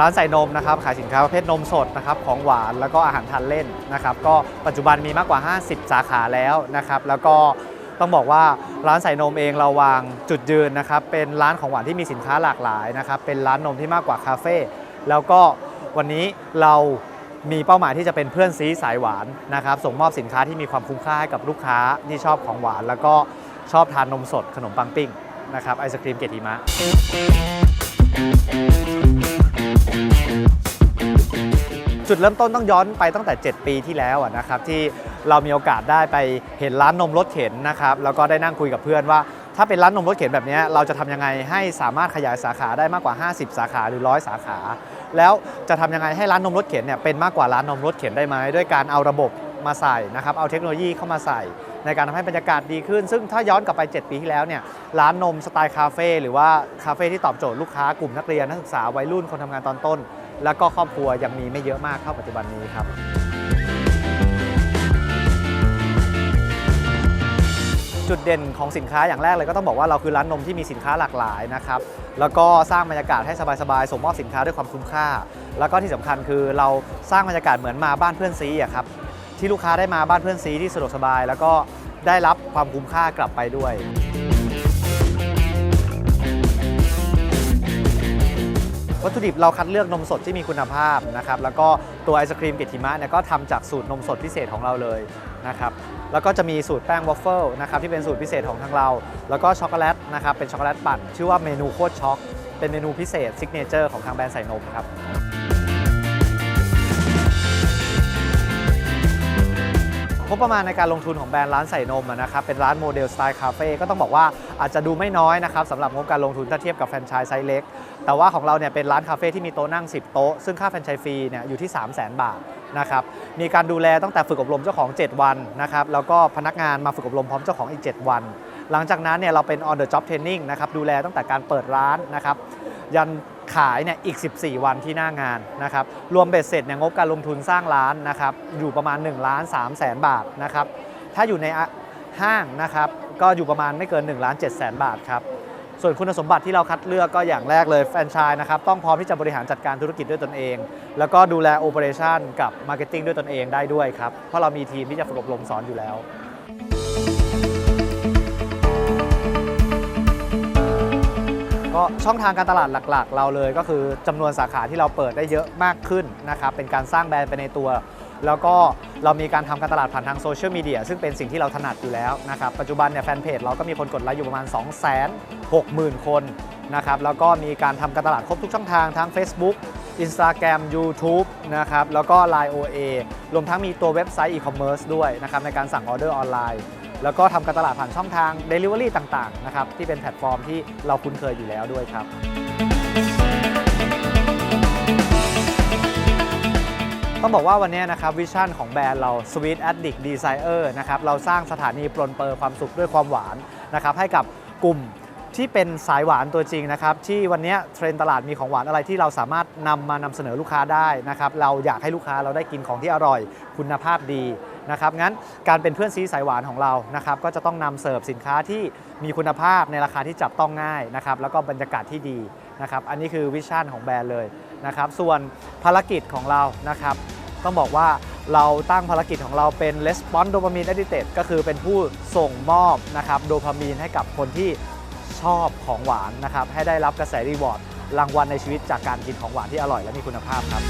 ร้านใส่นมนะครับขายสินค้าประเภทนมสดนะครับของหวานแล้วก็อาหารทานเล่นนะครับก็ปัจจุบันมีมากกว่า 50 สาขาแล้วนะครับแล้วก็ต้องบอกว่าร้านใส่นมเองเราวางจุดยืนนะครับเป็นร้านของหวานที่มีสินค้าหลากหลายนะครับเป็นร้านนมที่มากกว่าคาเฟ่แล้วก็วันนี้เรามีเป้าหมายที่จะเป็นเพื่อนซีสายหวานนะครับส่งมอบสินค้าที่มีความคุ้มค่าให้กับลูกค้าที่ชอบของหวาน แล้วก็ชอบทานนมสดขนมปังปิ้งนะครับไอศครีมเกติมะ จุดเริ่มต้นต้องย้อนไปตั้งแต่ 7 ปีที่แล้วนะครับที่เรามีโอกาสได้ไปเห็นร้านนมรถเข็นนะครับแล้วก็ได้นั่งคุยกับเพื่อนว่า ถ้าเป็นร้านนมรถเข็นแบบนี้เราจะทำยังไงให้สามารถขยายสาขาได้มากกว่า 50 สาขาหรือ100สาขา แล้วจะทำยังไงให้ร้านนมรถเข็นเนี่ยเป็นมากกว่าร้านนมรถเข็นได้ไหมด้วยการเอาระบบมาใส่นะครับเอาเทคโนโลยีเข้ามาใส่ ในการทำให้บรรยากาศดีขึ้น ซึ่งถ้าย้อนกลับไป 7 ปีที่แล้วเนี่ยร้านนมสไตล์คาเฟ่หรือว่าคาเฟ่ที่ตอบโจทย์ลูกค้ากลุ่มนักเรียนนักศึกษาวัยรุ่นคนทำงานตอนต้น แล้วก็ครอบครัวยังมีไม่เยอะมากเท่าปัจจุบันนี้ครับจุดเด่นของสินค้าอย่างแรกเลยก็ต้องบอกว่าเราคือร้านนมที่มีสินค้าหลากหลายนะครับ แล้วก็สร้างบรรยากาศให้สบายๆส่งมอบสินค้าด้วยความคุ้มค่า แล้วก็ที่สำคัญคือเราสร้างบรรยากาศเหมือนมาบ้านเพื่อนซีอะครับที่ลูกค้าได้มาบ้านเพื่อนซีที่สะดวกสบาย แล้วก็ได้รับความคุ้มค่ากลับไปด้วย วัตถุดิบเราคัดเลือกนมสดที่มีคุณภาพนะครับแล้วก็ตัวไอศครีมเกติมะเนี่ยก็ทำจากสูตรนมสดพิเศษของเราเลยนะครับแล้วก็จะมีสูตรแป้งวอฟเฟิลนะครับที่เป็นสูตรพิเศษของทางเรา แล้วก็ช็อกโกแลตนะครับเป็นช็อกโกแลตปั่นชื่อว่าเมนูโคตรช็อกเป็นเมนูพิเศษซิกเนเจอร์ของทางแบรนด์ใส่นมครับ บประมาณในการลงทุนของแบรนด์ร้านใส่นมนะครับเป็นร้านโมเดลสไตล์คาเฟ่ก็ต้องบอกว่าอาจจะดูไม่น้อยนะครับสำหรับงบการลงทุนถ้าเทียบกับแฟรนไชส์ไซส์เล็ก แต่ว่าของเราเนี่ยเป็นร้านคาเฟ่ที่มีโต๊ะนั่ง 10 โต๊ะ ซึ่งค่าแฟรนไชส์ฟรีเนี่ยอยู่ที่ 3 0 0 0 0 0 บาทนะครับมีการดูแลตั้งแต่ฝึกอบรมเจ้าของ 7 วันนะครับแล้วก็พนักงานมาฝึกอบรมพร้อมเจ้าของอีก 7 วัน หลังจากนั้นเนี่ยเราเป็น on the job training นะครับดูแลตั้งแต่การเปิดร้านนะครับยัน ขายเนี่ยอีก 14 วันที่หน้างานนะครับ รวมเบ็ดเสร็จเนี่ยงบการลงทุนสร้างร้านนะครับ อยู่ประมาณ1ล้าน3แสนบาทนะครับ ถ้าอยู่ในห้างนะครับ ก็อยู่ประมาณไม่เกิน1ล้าน7แสนบาทครับ ส่วนคุณสมบัติที่เราคัดเลือกก็อย่างแรกเลยแฟรนไชส์นะครับ ต้องพร้อมที่จะบริหารจัดการธุรกิจด้วยตนเอง แล้วก็ดูแลโอเปอเรชันกับมาร์เก็ตติ้งด้วยตนเองได้ด้วยครับ เพราะเรามีทีมที่จะฝึกอบรมสอนอยู่แล้ว ก็ช่องทางการตลาดหลักๆ เราเลยก็คือจำนวนสาขาที่เราเปิดได้เยอะมากขึ้นนะครับเป็นการสร้างแบรนด์ไปในตัว แล้วก็เรามีการทำการตลาดผ่านทางโซเชียลมีเดียซึ่งเป็นสิ่งที่เราถนัดอยู่แล้วนะครับปัจจุบันเนี่ยแฟนเพจเราก็มีคนกดไลค์อยู่ประมาณ 2 6 0 0 0 0 คนนะครับแล้วก็มีการทำการตลาดครบทุกช่องทางทั้ง Facebook Instagram YouTube นะครับแล้วก็ Line OA รวมทั้งมีตัวเว็บไซต์ e-commerce ด้วยนะครับในการสั่งออเดอร์ออนไลน์ แล้วก็ทำการตลาดผ่านช่องทาง Delivery ต่างๆนะครับที่เป็นแพลตฟอร์มที่เราคุ้นเคยอยู่แล้วด้วยครับ ต้องบอกว่าวันนี้นะครับวิชั่นของแบรนด์เรา Sweet Addict Desire นะครับเราสร้างสถานีปลนเปอร์ความสุขด้วยความหวานนะครับให้กับกลุ่ม ที่เป็นสายหวานตัวจริงนะครับ ที่วันนี้เทรนตลาดมีของหวานอะไรที่เราสามารถนำมานำเสนอลูกค้าได้นะครับ เราอยากให้ลูกค้าเราได้กินของที่อร่อย คุณภาพดีนะครับงั้นการเป็นเพื่อนซีสายหวานของเรานะครับก็จะต้องนำเสิร์ฟสินค้าที่มีคุณภาพในราคาที่จับต้องง่ายนะครับแล้วก็บรรยากาศที่ดีนะครับอันนี้คือวิชั่นของแบรนด์เลยนะครับส่วนภารกิจของเรานะครับต้องบอกว่าเราตั้งภารกิจของเราเป็น Response Dopamine Addicted ก็คือเป็นผู้ส่งมอบนะครับโดพามีนให้กับคนที่ ชอบของหวานนะครับ ให้ได้รับกระแสรีวอร์ดรางวัลในชีวิตจากการกินของหวานที่อร่อยและมีคุณภาพครับ